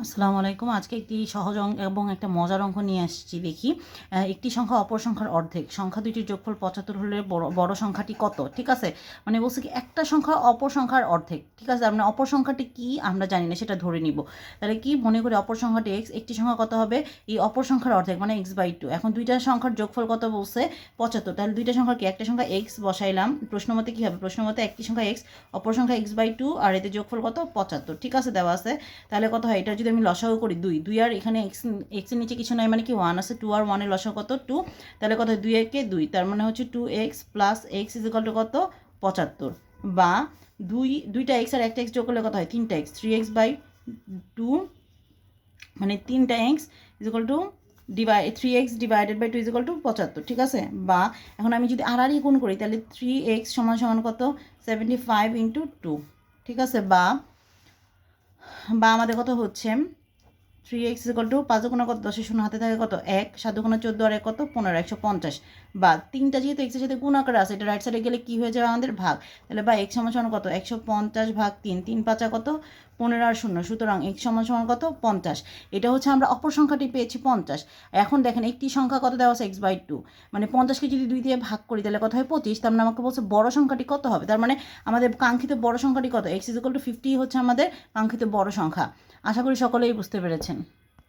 আসসালামু আলাইকুম। আজকে একটি সহজ অঙ্ক এবং একটা মজার অঙ্ক নিয়ে আসছি, দেখি। একটি সংখ্যা অপর সংখ্যার অর্ধেক। সংখ্যা দুইটির যোগফল পঁচাত্তর হলে বড় বড় সংখ্যাটি কত? ঠিক আছে? মানে বলছে কি, একটা সংখ্যা অপর সংখ্যার অর্ধেক। ঠিক আছে? আমরা অপর সংখ্যাটি কি? আমরা জানি না, সেটা ধরে নিব। তাহলে কি? মনে করি অপর সংখ্যাটি এক্স একটি সংখ্যা কত হবে? এই অপর সংখ্যার অর্ধেক মানে এক্স বাই টু এখন দুইটা সংখ্যার যোগফল কত বলছে? পঁচাত্তর। তাহলে দুইটা সংখ্যা কি? একটা সংখ্যা এক্স বসাইলাম। প্রশ্ন মতে কী হবে? প্রশ্ন মতে একটি সংখ্যা এক্স অপর সংখ্যা এক্স বাই টু আর এতে যোগফল কত? পঁচাত্তর। ঠিক আছে? দেওয়া আছে। তাহলে কত হয়? এটা যদি আমি লসাগু করি দুই দুই আর এখানে এক্স এক্সের নিচে কিছু নাই মানে কি ওয়ান আছে টু আর ওয়ানের লসাগু কত? টু তাহলে কত? দুই একে দুই, তার মানে হচ্ছে two x plus x is to কত? পঁচাত্তর। বা দুই, দুইটা এক্স আর একটা এক্স যোগ করলে কত হয়? তিনটা x three x by two মানে তিনটা x is to divide three x divided by two is to পঁচাত্তর, ঠিক আছে? বা এখন আমি যদি আর আরই গুণ করি, তাহলে থ্রি এক্স সমান সমান কত? সেভেন্টি ফাইভ ইন্টু টু ঠিক আছে? বা বা আমাদের কথা হচ্ছে থ্রি এক্স ইকাল টু পাঁচ কোনো কত? দশের শূন্য হাতে থাকে কত? এক। সাত কোনো চোদ্দ আর এক কত? পনেরো, একশো পঞ্চাশ। বা তিনটা যেহেতু এক্সের সাথে গুণ আছে, এটা রাইট সাইডে গেলে কী হয়ে যাবে আমাদের? ভাগ। তাহলে বা এক্স সমান কত? একশো পঞ্চাশ ভাগ তিন। তিন পাঁচা কত? পনেরো আর শূন্য। সুতরাং সমান সমান কত? পঞ্চাশ। এটা হচ্ছে আমরা অপর সংখ্যাটি পেয়েছি পঞ্চাশ। এখন দেখেন একটি সংখ্যা কত দেওয়া আছে? এক্স বাই টু মানে পঞ্চাশকে যদি দুই দিয়ে ভাগ করি, তাহলে কত হয়? পঁচিশ। তার মানে আমাকে বলছে বড় সংখ্যাটি কত হবে? তার মানে আমাদের কাঙ্ক্ষিত বড় সংখ্যাটি কত? এক্স ইজ টু ফিফটি হচ্ছে আমাদের কাঙ্ক্ষিত বড় সংখ্যা। আশা করি সকলেই বুঝতে পেরেছেন।